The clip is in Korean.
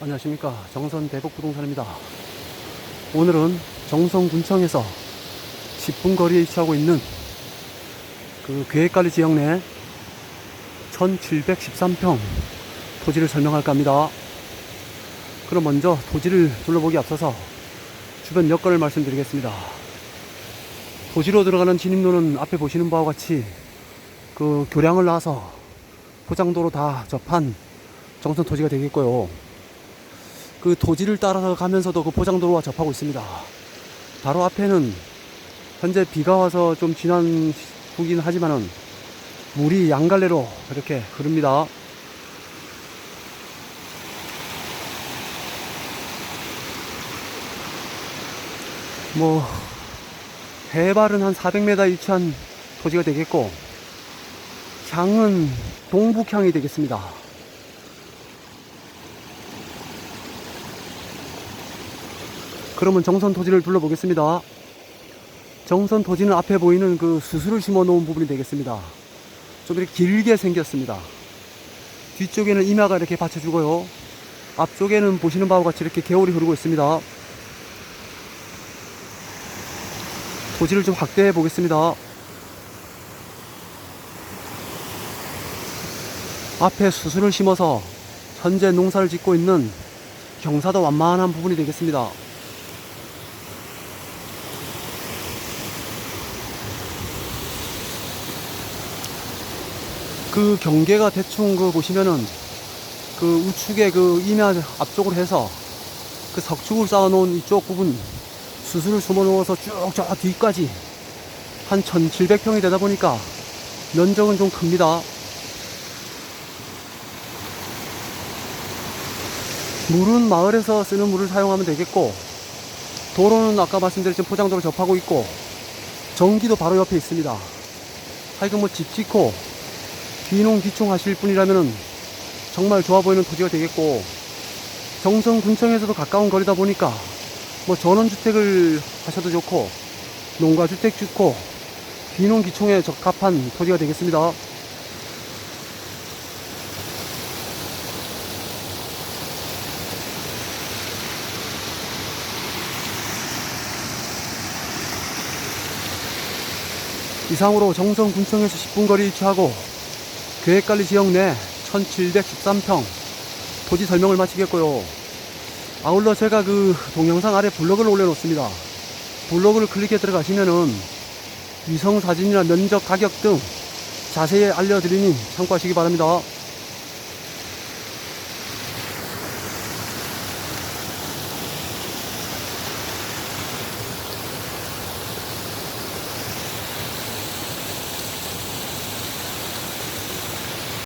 안녕하십니까. 정선 대북부동산입니다. 오늘은 정선군청에서 10분 거리에 위치하고 있는 그 계획관리 지역 내 1713평 토지를 설명할까 합니다. 그럼 먼저 토지를 둘러보기 앞서서 주변 여건을 말씀드리겠습니다. 도시로 들어가는 진입로는 앞에 보시는 바와 같이 그 교량을 놔서 포장도로 다 접한 정선 토지가 되겠고요 그 도지를 따라서 가면서도 그 포장도로와 접하고 있습니다. 바로 앞에는 현재 비가 와서 좀 지난 후긴 하지만은 물이 양갈래로 이렇게 흐릅니다. 뭐 해발은 한 400m 위치한 토지가 되겠고 향은 동북향이 되겠습니다. 그러면 정선 토지를 둘러보겠습니다. 정선 토지는 앞에 보이는 그 수술을 심어 놓은 부분이 되겠습니다. 좀 이렇게 길게 생겼습니다. 뒤쪽에는 임야가 이렇게 받쳐주고요. 앞쪽에는 보시는 바와 같이 이렇게 개울이 흐르고 있습니다. 토지를 좀 확대해 보겠습니다. 앞에 수술을 심어서 현재 농사를 짓고 있는 경사도 완만한 부분이 되겠습니다. 그 경계가 대충 그 보시면은 그 우측에 그 임야 앞쪽으로 해서 그 석축을 쌓아 놓은 이쪽 부분 수술을 숨어 놓아서 쭉 저 뒤까지 한 1700평이 되다 보니까 면적은 좀 큽니다. 물은 마을에서 쓰는 물을 사용하면 되겠고 도로는 아까 말씀드렸지만 포장도로 접하고 있고 전기도 바로 옆에 있습니다. 하여간 뭐 집 짓고 귀농 귀촌 하실 분이라면 정말 좋아 보이는 토지가 되겠고 정성군청에서도 가까운 거리다 보니까 뭐 전원주택을 하셔도 좋고 농가주택 짓고 귀농 귀촌에 적합한 토지가 되겠습니다. 이상으로 정성군청에서 10분 거리 위치하고 계획관리 지역 내 1713평 토지 설명을 마치겠고요. 아울러 제가 그 동영상 아래 블로그를 올려놓습니다. 블로그를 클릭해 들어가시면은 위성 사진이나 면적 가격 등 자세히 알려드리니 참고하시기 바랍니다.